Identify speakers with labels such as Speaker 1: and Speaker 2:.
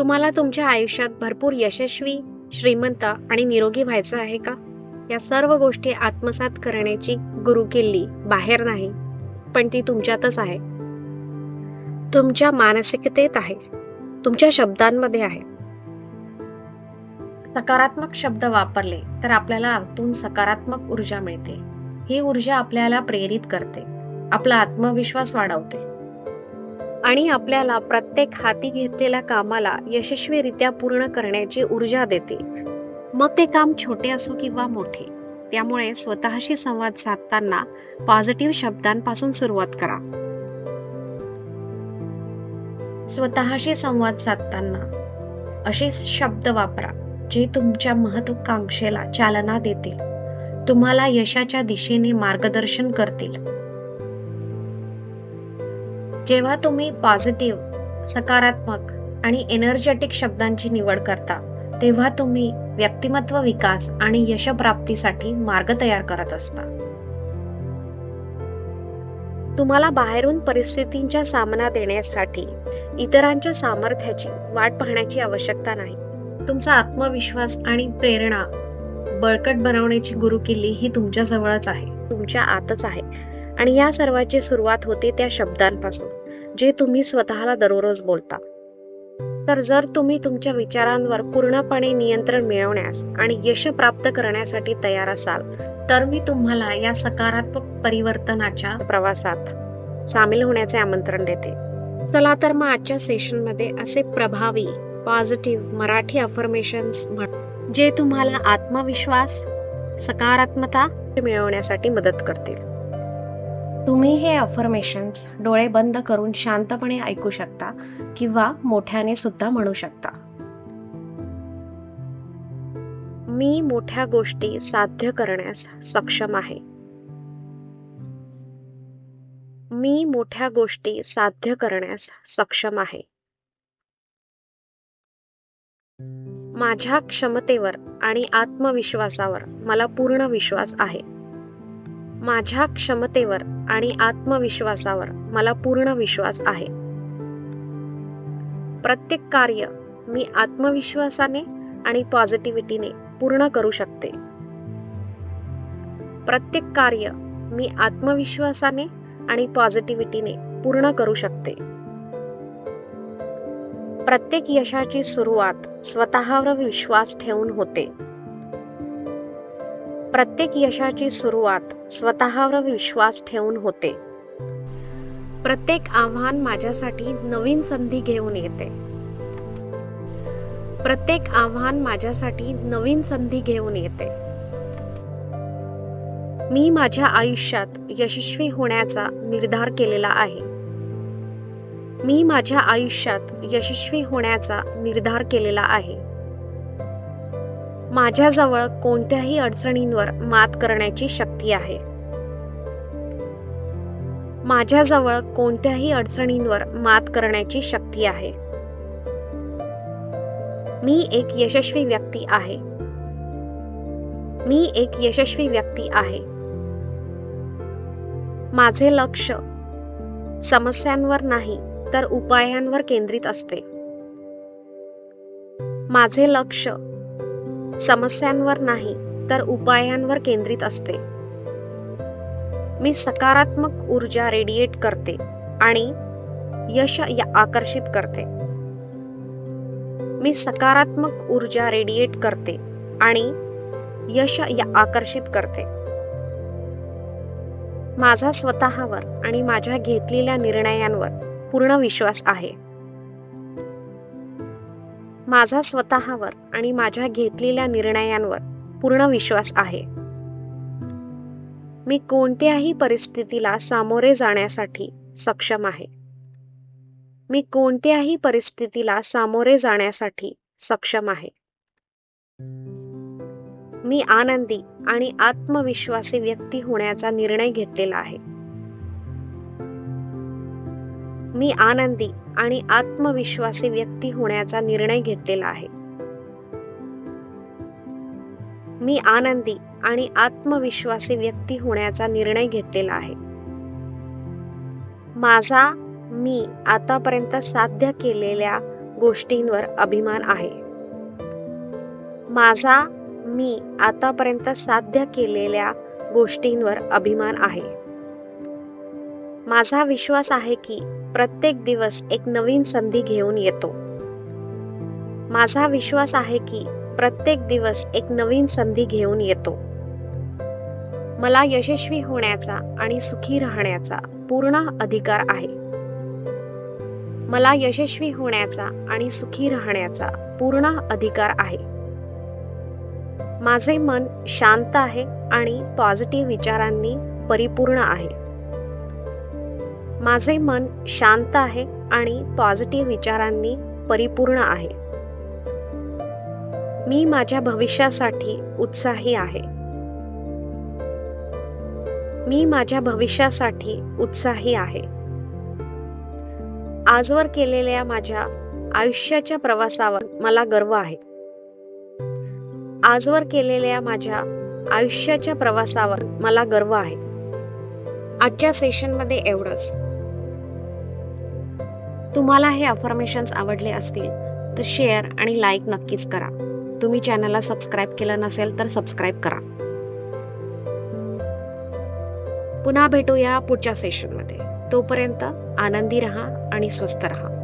Speaker 1: तुम्हाला तुमच्या आयुष्यात भरपूर यशस्वी श्रीमंत आणि निरोगी व्हायचं आहे का? या सर्व गोष्टी आत्मसात करण्याची गुरुकिल्ली बाहेर नाही पण ती तुमच्यातच आहे. तुमच्या मानसिकतेत आहे तुमच्या शब्दांमध्ये आहे. सकारात्मक शब्द वापरले तर आपल्याला आतून सकारात्मक ऊर्जा मिळते. ही ऊर्जा आपल्याला प्रेरित करते आपला आत्मविश्वास वाढवते. आणि आपल्याला प्रत्येक हाती घेतलेल्या कामाला यशस्वीरित्या पूर्ण करण्याची ऊर्जा देते. मग ते काम छोटे असो किंवा मोठे त्यामुळे स्वतःशी संवाद साधताना पॉझिटिव्ह शब्दांपासून सुरुवात करा. स्वतःशी संवाद साधताना असे शब्द वापरा जे तुमच्या महत्वाकांक्षेला चालना देतील. तुम्हाला यशाच्या दिशेने मार्गदर्शन करतील. जेव्हा तुम्ही पॉझिटिव्ह सकारात्मक आणि एनर्जेटिक शब्दांची निवड करता तेव्हा तुम्ही व्यक्तिमत्व विकास आणि यशप्राप्तीसाठी मार्ग तयार करत असता. तुम्हाला बाहेरून परिस्थितींचा सामना देण्यासाठी इतरांच्या सामर्थ्याची वाट पाहण्याची आवश्यकता नाही. तुमचा आत्मविश्वास आणि प्रेरणा बळकट बनवण्याची गुरुकिल्ली ही तुमच्या जवळच आहे तुमच्या आतच आहे. आणि या सर्वाची सुरुवात होते त्या शब्दांपासून. जे तुम्ही स्वतःला दररोज बोलता. तर जर तुम्ही तुमच्या विचारांवर पूर्णपणे नियंत्रण मिळवण्यास आणि यश प्राप्त करण्यासाठी तयार असाल तर मी तुम्हाला या सकारात्मक परिवर्तनाच्या प्रवासात सामील होण्याचे आमंत्रण देते. चला तर मग आजच्या सेशनमध्ये असे प्रभावी पॉझिटिव्ह मराठी अफर्मेशन्स जे तुम्हाला आत्मविश्वास सकारात्मता मिळवण्यासाठी मदत करतील. तुम्ही हे अफर्मेशन्स डोळे बंद करून शांतपणे ऐकू शकता किंवा मोठ्याने सुद्धा म्हणू शकता. मी मोठ्या गोष्टी साध्य करण्यास सक्षम आहे. मी मोठ्या गोष्टी साध्य करण्यास सक्षम आहे. माझ्या क्षमतेवर आणि आत्मविश्वासावर मला पूर्ण विश्वास आहे. माझ्या क्षमतेवर आणि आत्मविश्वासावर मला पूर्ण विश्वास आहे. प्रत्येक कार्य मी आत्मविश्वासाने आणि पॉझिटिव्हिटीने पूर्ण करू शकते. प्रत्येक कार्य मी आत्मविश्वासाने आणि पॉझिटिव्हिटीने पूर्ण करू शकते. प्रत्येक यशाची सुरुवात स्वतःवर विश्वास ठेवून होते. प्रत्येक यशाची सुरुवात स्वतःवर विश्वास ठेवून होते. प्रत्येक आव्हान माझ्यासाठी नवीन संधी घेऊन येते. प्रत्येक आव्हान माझ्यासाठी नवीन संधी घेऊन येते. मी माझ्या आयुष्यात यशस्वी होण्याचा निर्धार केलेला आहे. मी माझ्या आयुष्यात यशस्वी होण्याचा निर्धार केलेला आहे. माझ्याजवळ कोणत्याही अडचणींवर मात करण्याची शक्ती आहे. माझ्याजवळ कोणत्याही अडचणींवर मात करण्याची शक्ती आहे. मी एक यशस्वी व्यक्ती आहे. मी एक यशस्वी व्यक्ती आहे. माझे लक्ष समस्यांवर नाही तर उपायांवर केंद्रित असते. माझे लक्ष समस्यांवर नाही तर उपायांवर केंद्रित असते. मी सकारात्मक ऊर्जा रेडिएट करते आणि यश आकर्षित करते. मी सकारात्मक ऊर्जा रेडिएट करते आणि यश आकर्षित करते. माझा स्वतःवर आणि माझ्या घेतलेल्या निर्णयांवर पूर्ण विश्वास आहे. माझा स्वतःवर आणि माझ्या घेतलेल्या निर्णयांवर पूर्ण विश्वास आहे. मी कोणत्याही परिस्थितीला सामोरे जाण्यासाठी सक्षम आहे. मी कोणत्याही परिस्थितीला सामोरे जाण्यासाठी सक्षम आहे. मी आनंदी आणि आत्मविश्वासी व्यक्ती होण्याचा निर्णय घेतलेला आहे. मी आनंदी आणि आत्मविश्वासी व्यक्ती होण्याचा निर्णय घेतलेला आहे. मी आनंदी आणि आत्मविश्वासी व्यक्ती होण्याचा निर्णय घेतलेला आहे. माझा मी आतापर्यंत साध्य केलेल्या गोष्टींवर अभिमान आहे. माझा मी आतापर्यंत साध्य केलेल्या गोष्टींवर अभिमान आहे. माझा विश्वास आहे की प्रत्येक दिवस एक नवीन संधी घेऊन येतो. माझा विश्वास आहे की प्रत्येक दिवस एक नवीन संधी घेऊन येतो. मला यशस्वी होण्याचा आणि सुखी राहण्याचा पूर्ण अधिकार आहे. मला यशस्वी होण्याचा आणि सुखी राहण्याचा पूर्ण अधिकार आहे. माझे मन शांत आहे आणि पॉझिटिव्ह विचारांनी परिपूर्ण आहे. माझे मन शांत आहे आणि पॉझिटिव्ह विचारांनी परिपूर्ण आहे. मी माझ्या भविष्यासाठी उत्साही आहे. मी माझ्या भविष्यासाठी उत्साही आहे. आजवर केलेल्या माझ्या आयुष्याच्या प्रवासावर मला गर्व आहे. आजवर केलेल्या माझ्या आयुष्याच्या प्रवासावर मला गर्व आहे. आजच्या सेशनमध्ये एवढंच. तुम्हाला हे अफर्मेशन्स आवडले असतील तर शेअर आणि लाईक नक्कीच करा. तुम्ही चॅनलला सबस्क्राईब केलं नसेल तर सबस्क्राईब करा. पुन्हा भेटूया पुढच्या सेशनमध्ये तोपर्यंत आनंदी रहा आणि स्वस्थ रहा.